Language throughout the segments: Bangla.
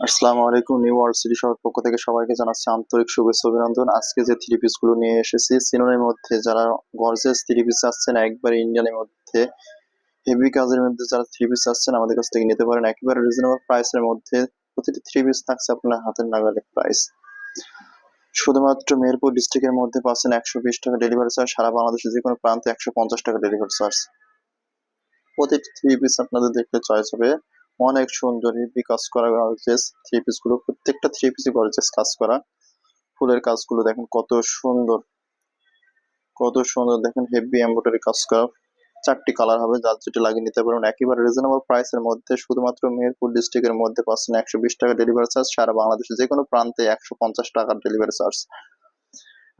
আসসালামু আলাইকুম নিউ ওয়ার্ল্ড পক্ষ থেকে সবাইকে জানাচ্ছি আন্তরিক শুভেচ্ছা, অভিনন্দন। আজকে যে থ্রি পিসগুলো নিয়ে এসেছি সিনোনের মধ্যে যারা গর্জেস থ্রি পিস আসছেন, একবার ইন্ডিয়ানের মধ্যে হেভি কাজের মধ্যে যারা থ্রি পিস আসছেন, আমাদের কাছ থেকে নিতে পারেন। একেবারে রিজনেবল প্রাইসের মধ্যে প্রতিটি থ্রি পিস থাকছে আপনার হাতের নাগালে প্রাইস শুধুমাত্র মেহেরপুর ডিস্ট্রিক্টের মধ্যে পাচ্ছেন একশো বিশ টাকা ডেলিভারি চার্জ সারা বাংলাদেশে যে কোনো প্রান্তে একশো পঞ্চাশ টাকা ডেলিভারি চার্জ প্রতিটি থ্রি পিস আপনাদের দেখলে চয়েস হবে। অনেক সুন্দর হেভি কাজ করা গর্জেস থ্রি পিসগুলো, প্রত্যেকটা থ্রি পিসই গর্জেস কাজ করা। ফুলের কাজগুলো দেখেন কত সুন্দর কত সুন্দর দেখেন হেভি এমব্রয়ডারি কাজ করা। চারটি কালার হবে, যার যেটা লাগিয়ে নিতে পারবেন। একেবারে রিজনেবল প্রাইসের মধ্যে, শুধুমাত্র মেহেরপুর ডিস্ট্রিক্টের মধ্যে পাচ্ছেন একশো বিশ টাকা ডেলিভারি চার্জ সারা বাংলাদেশে যে কোনো প্রান্তে একশো পঞ্চাশ টাকার ডেলিভারি চার্জ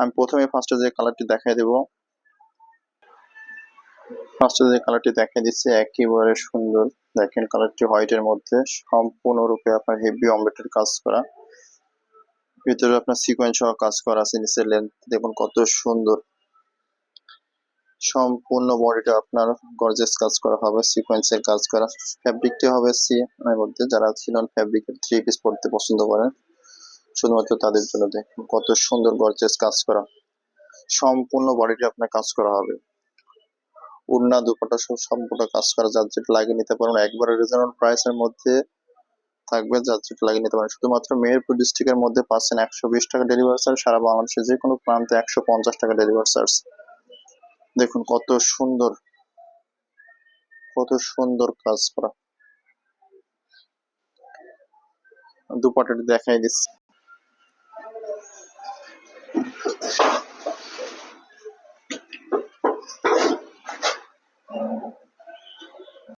আমি প্রথমে ফার্স্টে যে কালারটি দেখাই দেবো। ফার্স্টে যে কালারটি দেখাই দিচ্ছি, একেবারে সুন্দর। দেখেন কালারটি হোয়াইটের মধ্যে, সম্পূর্ণরূপে আপনার হেভি অমলেটের কাজ করা। ভিতরে আপনার সিকোয়েন্স সহ কাজ করা আছে, নিচের লেন্থ দেখুন কত সুন্দর। সম্পূর্ণ বডিটা আপনার গর্জেস কাজ করা হবে সিকোয়েন্সের কাজ করা। ফ্যাব্রিকটি হবে সি এর মধ্যে, যারা সিলন ফ্যাব্রিকের থ্রি পিস পরতে পছন্দ করেন, শুধুমাত্র তাদের জন্য দেখুন কত সুন্দর গর্জেস কাজ করা। সম্পূর্ণ বডিটা আপনার কাজ করা হবে। উন্না দুপাটা সব সম্পূর্ণ কাজ করা যার যেটা লাগিয়ে নিতে পারবেন। একবারে রিজনেবল প্রাইসের মধ্যে থাকবে যার যেটা লাগিয়ে নিতে পারেন শুধুমাত্র মেহেরপুর ডিস্ট্রিক্টের মধ্যে পাচ্ছেন একশো বিশ টাকা ডেলিভারি চার্জ সারা বাংলাদেশে যে কোনো প্রান্তে একশো পঞ্চাশ টাকা ডেলিভারি চার্জ দেখুন কত সুন্দর কত সুন্দর কাজ করা। দুপাটাটি দেখাই দিচ্ছি।